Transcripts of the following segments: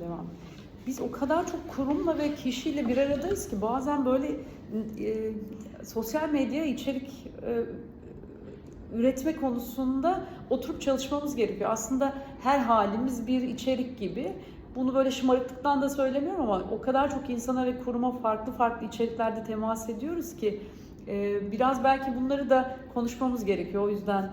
devam. Biz o kadar çok kurumla ve kişiyle bir aradayız ki bazen böyle e, sosyal medya içerik e, üretme konusunda oturup çalışmamız gerekiyor. Aslında her halimiz bir içerik gibi. Bunu böyle şımarıklıktan da söylemiyorum ama o kadar çok insana ve kuruma farklı farklı içeriklerde temas ediyoruz ki e, biraz belki bunları da konuşmamız gerekiyor. O yüzden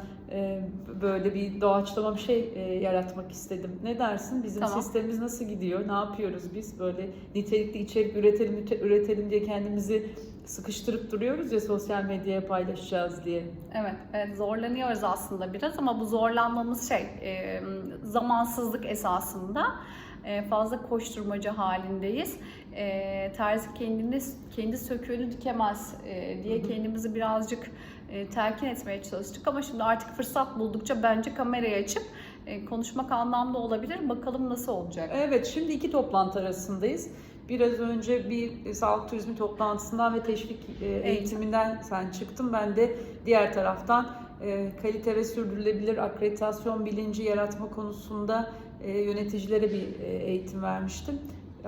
böyle bir doğaçlama bir şey e, yaratmak istedim. Ne dersin? Bizim Tamam. sistemimiz nasıl gidiyor? Ne yapıyoruz biz? Böyle nitelikli içerik üretelim, üretelim diye kendimizi sıkıştırıp duruyoruz ya sosyal medyaya paylaşacağız diye. Evet, evet zorlanıyoruz aslında biraz ama bu zorlanmamız şey e, zamansızlık esasında. E, fazla koşturmacı halindeyiz. E, terzi kendini kendi söküğünü dikemez e, diye kendimizi birazcık telkin etmeye çalıştık ama şimdi artık fırsat buldukça bence kamerayı açıp konuşmak anlamda olabilir. Bakalım nasıl olacak. Evet, şimdi iki toplantı arasındayız. Biraz önce bir sağlık turizmi toplantısından ve teşvik eğitiminden sen çıktın. Ben de diğer taraftan kalite ve sürdürülebilir akreditasyon bilinci yaratma konusunda e, yöneticilere bir e, eğitim vermiştim.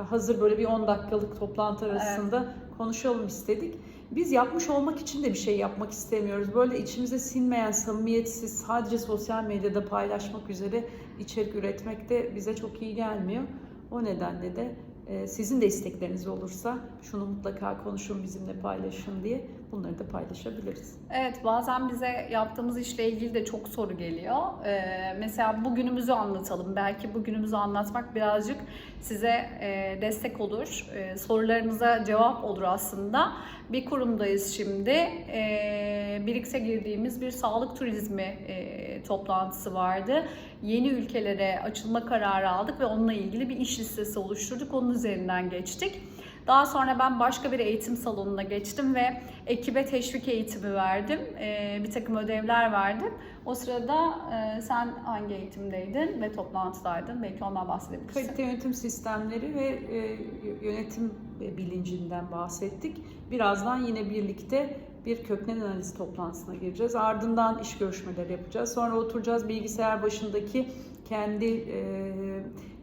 Hazır böyle bir 10 dakikalık toplantı arasında konuşalım istedik. Biz yapmış olmak için de bir şey yapmak istemiyoruz. Böyle içimize sinmeyen, samimiyetsiz, sadece sosyal medyada paylaşmak üzere içerik üretmek de bize çok iyi gelmiyor. O nedenle de e, sizin de istekleriniz olursa şunu mutlaka konuşun bizimle paylaşın diye bunları da paylaşabiliriz. Evet bazen bize yaptığımız işle ilgili de çok soru geliyor. Ee, mesela bugünümüzü anlatalım. Belki bugünümüzü anlatmak birazcık size e, destek olur. E, sorularınıza cevap olur aslında. Bir kurumdayız şimdi. E, Birikse girdiğimiz bir sağlık turizmi e, toplantısı vardı. Yeni ülkelere açılma kararı aldık ve onunla ilgili bir iş listesi oluşturduk. Onun üzerinden geçtik. Daha sonra ben başka bir eğitim salonuna geçtim ve ekibe teşvik eğitimi verdim. Ee, bir takım ödevler verdim. O sırada e, sen hangi eğitimdeydin ve toplantıdaydın? Belki ondan bahsedebilirsin. Kalite yönetim sistemleri ve e, yönetim bilincinden bahsettik. Birazdan yine birlikte bir köknen analiz toplantısına gireceğiz. Ardından iş görüşmeleri yapacağız. Sonra oturacağız bilgisayar başındaki kendi e,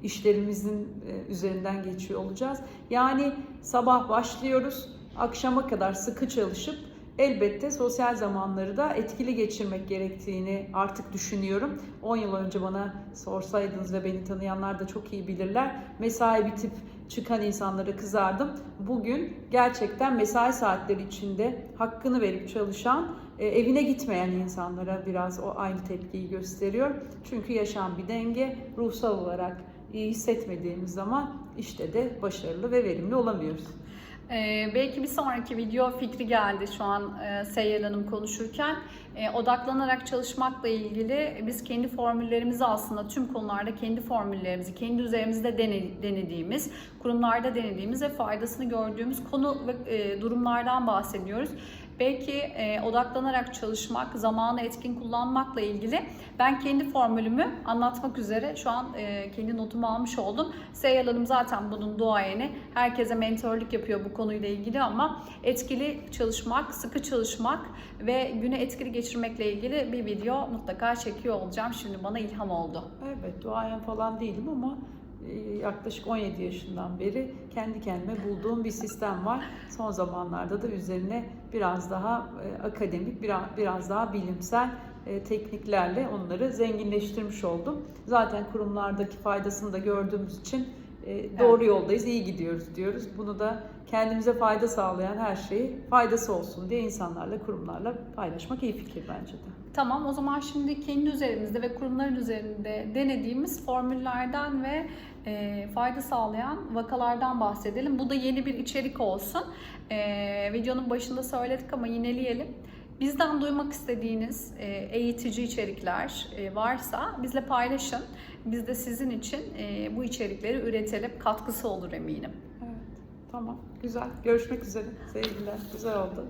işlerimizin e, üzerinden geçiyor olacağız. Yani sabah başlıyoruz, akşama kadar sıkı çalışıp elbette sosyal zamanları da etkili geçirmek gerektiğini artık düşünüyorum. 10 yıl önce bana sorsaydınız ve beni tanıyanlar da çok iyi bilirler. Mesai bitip çıkan insanlara kızardım. Bugün gerçekten mesai saatleri içinde hakkını verip çalışan, e, evine gitmeyen insanlara biraz o aynı tepkiyi gösteriyor. Çünkü yaşam bir denge, ruhsal olarak iyi hissetmediğimiz zaman işte de başarılı ve verimli olamıyoruz. Ee, belki bir sonraki video fikri geldi şu an e, Seyyar Hanım konuşurken. E, odaklanarak çalışmakla ilgili biz kendi formüllerimizi aslında tüm konularda kendi formüllerimizi, kendi üzerimizde dene- denediğimiz, kurumlarda denediğimiz ve faydasını gördüğümüz konu ve e, durumlardan bahsediyoruz. Belki e, odaklanarak çalışmak, zamanı etkin kullanmakla ilgili ben kendi formülümü anlatmak üzere şu an e, kendi notumu almış oldum. Seyyal Hanım zaten bunun duayeni. Herkese mentörlük yapıyor bu konuyla ilgili ama etkili çalışmak, sıkı çalışmak ve güne etkili geçirmekle ilgili bir video mutlaka çekiyor olacağım. Şimdi bana ilham oldu. Evet, duayen falan değilim ama yaklaşık 17 yaşından beri kendi kendime bulduğum bir sistem var. Son zamanlarda da üzerine biraz daha e, akademik, biraz, biraz daha bilimsel e, tekniklerle onları zenginleştirmiş oldum. Zaten kurumlardaki faydasını da gördüğümüz için e, doğru yoldayız, iyi gidiyoruz diyoruz. Bunu da kendimize fayda sağlayan her şeyi faydası olsun diye insanlarla, kurumlarla paylaşmak iyi fikir bence de. Tamam o zaman şimdi kendi üzerimizde ve kurumların üzerinde denediğimiz formüllerden ve e, fayda sağlayan vakalardan bahsedelim. Bu da yeni bir içerik olsun. E, videonun başında söyledik ama yineleyelim. Bizden duymak istediğiniz e, eğitici içerikler e, varsa bizle paylaşın. Biz de sizin için e, bu içerikleri üretelim. Katkısı olur eminim. Evet, tamam, güzel. Görüşmek üzere. Sevgiler, güzel oldu.